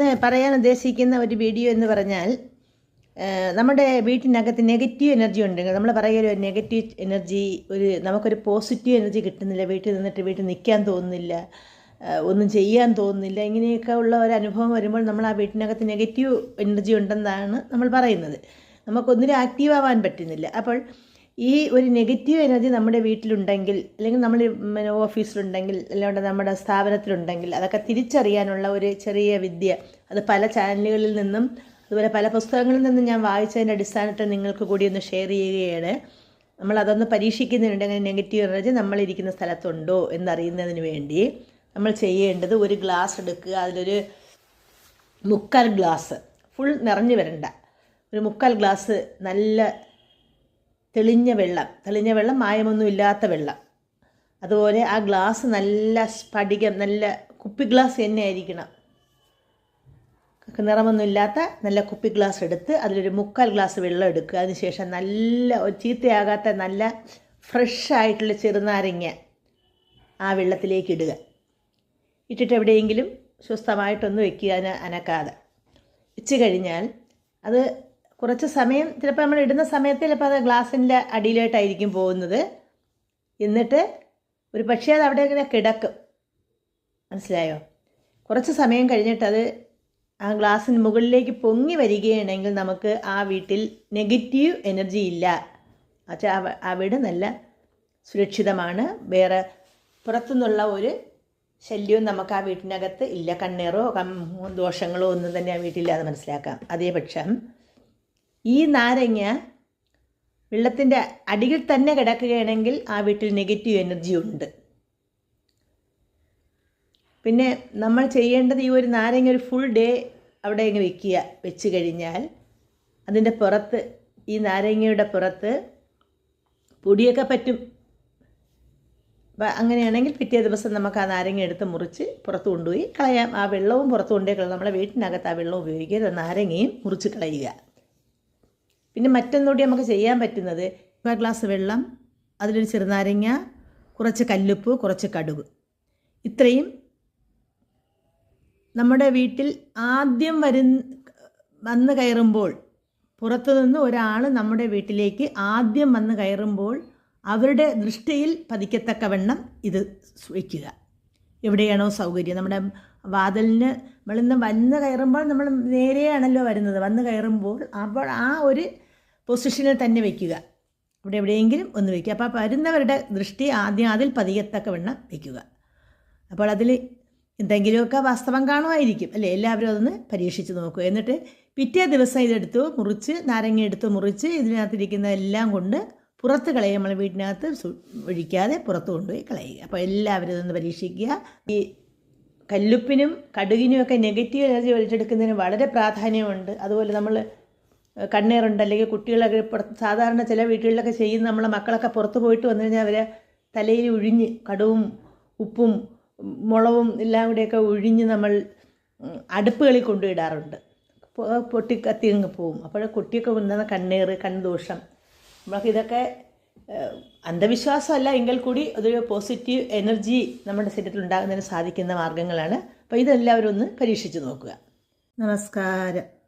ഇന്ന് പറയാൻ ഉദ്ദേശിക്കുന്ന ഒരു വീഡിയോ എന്ന് പറഞ്ഞാൽ നമ്മുടെ വീട്ടിനകത്ത് നെഗറ്റീവ് എനർജി ഉണ്ടെങ്കിൽ നമ്മൾ പറയുക ഒരു നെഗറ്റീവ് എനർജി ഒരു നമുക്കൊരു പോസിറ്റീവ് എനർജി കിട്ടുന്നില്ല വീട്ടിൽ നിന്നിട്ട് വീട്ടിൽ നിൽക്കാൻ തോന്നുന്നില്ല ഒന്നും ചെയ്യാൻ തോന്നുന്നില്ല ഇങ്ങനെയൊക്കെ ഉള്ള ഒരു അനുഭവം വരുമ്പോൾ നമ്മൾ ആ വീട്ടിനകത്ത് നെഗറ്റീവ് എനർജി ഉണ്ടെന്നാണ് നമ്മൾ പറയുന്നത്. നമുക്കൊന്നിനും ആക്റ്റീവ് ആവാൻ പറ്റുന്നില്ല. അപ്പോൾ ഈ ഒരു നെഗറ്റീവ് എനർജി നമ്മുടെ വീട്ടിലുണ്ടെങ്കിൽ അല്ലെങ്കിൽ നമ്മൾ ഓഫീസിലുണ്ടെങ്കിൽ അല്ലാണ്ട് നമ്മുടെ സ്ഥാപനത്തിലുണ്ടെങ്കിൽ അതൊക്കെ തിരിച്ചറിയാനുള്ള ഒരു ചെറിയ വിദ്യ. അത് പല ചാനലുകളിൽ നിന്നും അതുപോലെ പല പുസ്തകങ്ങളിൽ നിന്നും ഞാൻ വായിച്ചതിന്റെ അടിസ്ഥാനത്തിൽ നിങ്ങൾക്ക് കൂടി ഒന്ന് ഷെയർ ചെയ്യുകയാണ്. നമ്മൾ അതൊന്ന് പരീക്ഷിക്കുന്നുണ്ട് അങ്ങനെ നെഗറ്റീവ് എനർജി നമ്മളിരിക്കുന്ന സ്ഥലത്തുണ്ടോ എന്നറിയുന്നതിന് വേണ്ടി നമ്മൾ ചെയ്യേണ്ടത് ഒരു ഗ്ലാസ് എടുക്കുക. അതിലൊരു മുക്കാൽ ഗ്ലാസ് ഫുൾ നിറഞ്ഞു വരണ്ട. ഒരു മുക്കാൽ ഗ്ലാസ് നല്ല തെളിഞ്ഞ വെള്ളം. തെളിഞ്ഞ വെള്ളം മായമൊന്നും ഇല്ലാത്ത വെള്ളം. അതുപോലെ ആ ഗ്ലാസ് നല്ല സ്ഫടികം നല്ല കുപ്പി ഗ്ലാസ് തന്നെ ആയിരിക്കണം നിറമൊന്നും ഇല്ലാത്ത നല്ല കുപ്പി ഗ്ലാസ് എടുത്ത് അതിലൊരു മുക്കാൽ ഗ്ലാസ് വെള്ളം എടുക്കുക. അതിനുശേഷം നല്ല ചീത്തയാകാത്ത നല്ല ഫ്രഷ് ആയിട്ടുള്ള ചെറുനാരങ്ങ ആ വെള്ളത്തിലേക്ക് ഇടുക. ഇട്ടിട്ട് എവിടെയെങ്കിലും സ്വസ്ഥമായിട്ടൊന്ന് വെക്കുക അനക്കാതെ. വെച്ച് കഴിഞ്ഞാൽ അത് കുറച്ച് സമയം ചിലപ്പോൾ നമ്മൾ ഇടുന്ന സമയത്ത് ചിലപ്പോൾ അത് ഗ്ലാസിന്റെ അടിയിലായിട്ടായിരിക്കും പോകുന്നത്. എന്നിട്ട് ഒരു പക്ഷേ അത് അവിടെ ഇങ്ങനെ കിടക്കും. മനസ്സിലായോ? കുറച്ച് സമയം കഴിഞ്ഞിട്ട് അത് ആ ഗ്ലാസ്സിന് മുകളിലേക്ക് പൊങ്ങി വരികയാണെങ്കിൽ നമുക്ക് ആ വീട്ടിൽ നെഗറ്റീവ് എനർജി ഇല്ല. ആ വീട് നല്ല സുരക്ഷിതമാണ്. വേറെ പുറത്തുനിന്നുള്ള ഒരു ശല്യവും നമുക്ക് ആ വീട്ടിനകത്ത് ഇല്ല. കണ്ണേറോ ദോഷങ്ങളോ ഒന്നും തന്നെ ആ വീട്ടിലില്ലാതെ മനസ്സിലാക്കാം. അതേപക്ഷം ഈ നാരങ്ങ വെള്ളത്തിന്റെ അടിയിൽ തന്നെ കിടക്കുകയാണെങ്കിൽ ആ വീട്ടിൽ നെഗറ്റീവ് എനർജി ഉണ്ട്. പിന്നെ നമ്മൾ ചെയ്യേണ്ടത് ഈ ഒരു നാരങ്ങ ഒരു ഫുൾ ഡേ അവിടെ ഇങ്ങനെ വെക്കുക. വെച്ച് കഴിഞ്ഞാൽ അതിന്റെ പുറത്ത് ഈ നാരങ്ങയുടെ പുറത്ത് പൊടിയൊക്കെ പറ്റും. അപ്പം അങ്ങനെയാണെങ്കിൽ പിറ്റേ ദിവസം നമുക്ക് ആ നാരങ്ങ എടുത്ത് മുറിച്ച് പുറത്ത് കൊണ്ടുപോയി കളയാം. ആ വെള്ളവും പുറത്ത് കൊണ്ടുപോയി കളയാം നമ്മുടെ വീട്ടിനകത്ത് ആ വെള്ളം ഉപയോഗിക്കരുത്. നാരങ്ങയും മുറിച്ച് കളയുക. പിന്നെ മറ്റൊന്നുകൂടി നമുക്ക് ചെയ്യാൻ പറ്റുന്നത് ഒരു ഗ്ലാസ് വെള്ളം അതിലൊരു ചെറുനാരങ്ങ കുറച്ച് കല്ലുപ്പ് കുറച്ച് കടുക്. ഇത്രയും നമ്മുടെ വീട്ടിൽ ആദ്യം വരുന്ന വന്ന് കയറുമ്പോൾ പുറത്തുനിന്ന് ഒരാൾ നമ്മുടെ വീട്ടിലേക്ക് ആദ്യം വന്ന് കയറുമ്പോൾ അവരുടെ ദൃഷ്ടിയിൽ പതിക്കത്തക്കവണ്ണം ഇത് വയ്ക്കുക. എവിടെയാണോ സൗകര്യം. നമ്മുടെ വാതിലിന് നമ്മളിന്ന് വന്ന് കയറുമ്പോൾ നമ്മൾ നേരെയാണല്ലോ വരുന്നത്. വന്ന് കയറുമ്പോൾ അപ്പോൾ ആ ഒരു പൊസിഷനിൽ തന്നെ വയ്ക്കുക അവിടെ എവിടെയെങ്കിലും ഒന്ന് വയ്ക്കുക അപ്പോൾ വരുന്നവരുടെ ദൃഷ്ടി ആദ്യം അതിൽ പതിയത്തക്ക വെണ്ണം വയ്ക്കുക അപ്പോൾ അതിൽ എന്തെങ്കിലുമൊക്കെ വാസ്തവം കാണുമായിരിക്കും അല്ലേ? എല്ലാവരും അതൊന്ന് പരീക്ഷിച്ച് നോക്കുക. എന്നിട്ട് പിറ്റേ ദിവസം ഇതെടുത്ത് മുറിച്ച് നാരങ്ങ എടുത്ത് മുറിച്ച് ഇതിനകത്തിരിക്കുന്ന എല്ലാം കൊണ്ട് പുറത്ത് കളയുക. നമ്മൾ വീട്ടിനകത്ത് ഒഴിക്കാതെ പുറത്ത് കൊണ്ടുപോയി കളയുക. അപ്പോൾ എല്ലാവരും ഇതൊന്ന് പരീക്ഷിക്കുക. ഈ കല്ലുപ്പിനും കടുകിനുമൊക്കെ നെഗറ്റീവ് എനർജി വലിച്ചെടുക്കുന്നതിന് വളരെ പ്രാധാന്യമുണ്ട്. അതുപോലെ നമ്മൾ കണ്ണേറുണ്ട്. അല്ലെങ്കിൽ കുട്ടികളൊക്കെ സാധാരണ ചില വീട്ടുകളിലൊക്കെ ചെയ്യുന്ന നമ്മളെ മക്കളൊക്കെ പുറത്ത് പോയിട്ട് വന്നു കഴിഞ്ഞാൽ അവരെ തലയിൽ ഉഴിഞ്ഞ് കടുവും ഉപ്പും മുളവും എല്ലാം കൂടെയൊക്കെ ഒഴിഞ്ഞ് നമ്മൾ അടുപ്പുകളിൽ കൊണ്ടുവിടാറുണ്ട്. പൊട്ടി കത്തി അങ്ങ് പോവും. അപ്പോൾ കുട്ടിയൊക്കെ ഉണ്ടാകുന്ന കണ്ണേറ് ദോഷം നമ്മൾക്ക് ഇതൊക്കെ അന്ധവിശ്വാസമല്ല എങ്കിൽ കൂടി അതൊരു പോസിറ്റീവ് എനർജി നമ്മുടെ ശരീരത്തിൽ ഉണ്ടാകുന്നതിന് സാധിക്കുന്ന മാർഗങ്ങളാണ് അപ്പോൾ ഇതെല്ലാവരും ഒന്ന് പരീക്ഷിച്ച് നോക്കുക. നമസ്കാരം.